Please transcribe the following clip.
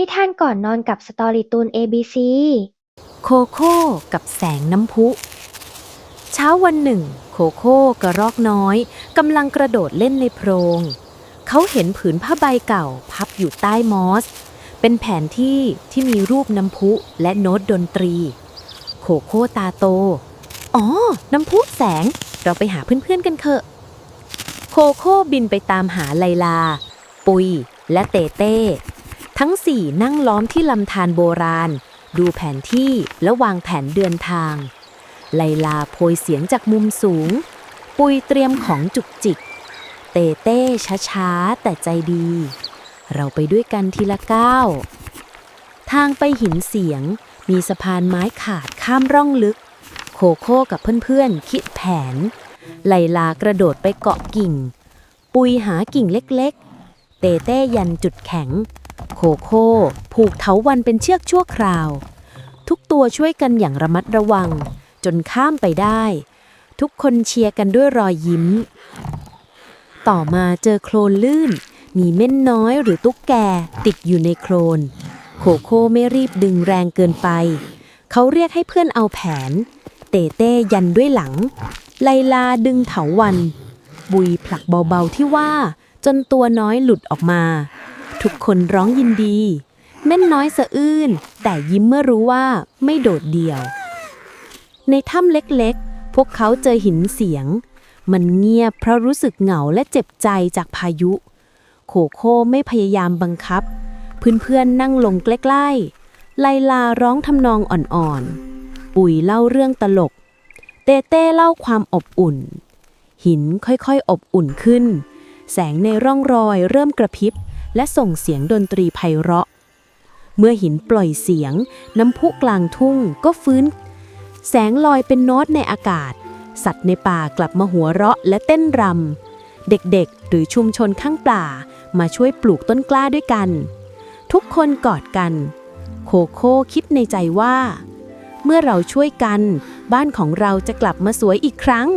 นิทานก่อนนอนกับสตอรี่ตูน ABC โคโค่กับแสงน้ำพุ เช้าวันหนึ่ง โคโค่กระรอกน้อยกำลังกระโดดเล่นในโพรง เขาเห็นผืนผ้าใบเก่าพับอยู่ใต้มอส เป็นแผนที่ที่มีรูปน้ำพุและโน้ตดนตรี โคโค่ตาโต อ๋อ น้ำพุแสง เราไปหาเพื่อนๆกันเถอะ โคโค่บินไปตามหาไลลา ปุย และเตเต้ ทั้งสี่นั่งล้อมที่ลำธารโบราณ ดูแผนที่และวางแผนเดินทาง ไลลาโพยเสียงจากมุมสูง ปุยเตรียมของจุกจิก เตเต้ช้าๆ แต่ใจดี เราไปด้วยกันทีละก้าว ทางไปหินเสียงมีสะพานไม้ขาดข้ามร่องลึก โคโค่กับเพื่อนๆ คิดแผน ไลลากระโดดไปเกาะกิ่ง ปุยหากิ่งเล็กๆ เตเต้ยันจุดแข็ง โคโค่ผูกเถาวันเป็นเชือกชั่วคราว ทุกตัวช่วยกันอย่างระมัดระวัง จนข้ามไปได้ ทุกคนเชียร์กันด้วยรอยยิ้ม ต่อมาเจอโคลนลื่น มีเม่นน้อยหรือตุ๊กแกติดอยู่ในโคลนโคโค่ไม่รีบดึงแรงเกินไป เขาเรียกให้เพื่อนเอาแผน เตเต้ยันด้วยหลัง ไลลาดึงเถาวัน บุยผลักเบาๆที่ว่าจนตัวน้อยหลุดออกมา ทุกคนร้องยินดี แม่นน้อยสะอื้น แต่ยิ้มเมื่อรู้ว่าไม่โดดเดี่ยว ในถ้ำเล็กๆ พวกเขาเจอหินเสียง มันเงียบเพราะรู้สึกเหงาและเจ็บใจจากพายุ โคโค่ไม่พยายามบังคับ เพื่อนๆนั่งลงใกล้ๆไลลาร้องทำนองอ่อนๆ ปุ๋ยเล่าเรื่องตลก เต้เต้เล่าความอบอุ่น หินค่อยๆ อบอุ่นขึ้น แสงในร่องรอยเริ่มกระพริบ และส่งเสียงดนตรีไพเราะ เมื่อหินปล่อยเสียง น้ำพุกลางทุ่งก็ฟื้น แสงลอยเป็นโน้ตในอากาศ สัตว์ในป่ากลับมาหัวเราะและเต้นรำ เด็กๆ หรือชุมชนข้างป่า มาช่วยปลูกต้นกล้าด้วยกัน ทุกคนกอดกัน โคโค่คิดในใจว่า เมื่อเราช่วยกัน บ้านของเราจะกลับมาสวยอีกครั้ง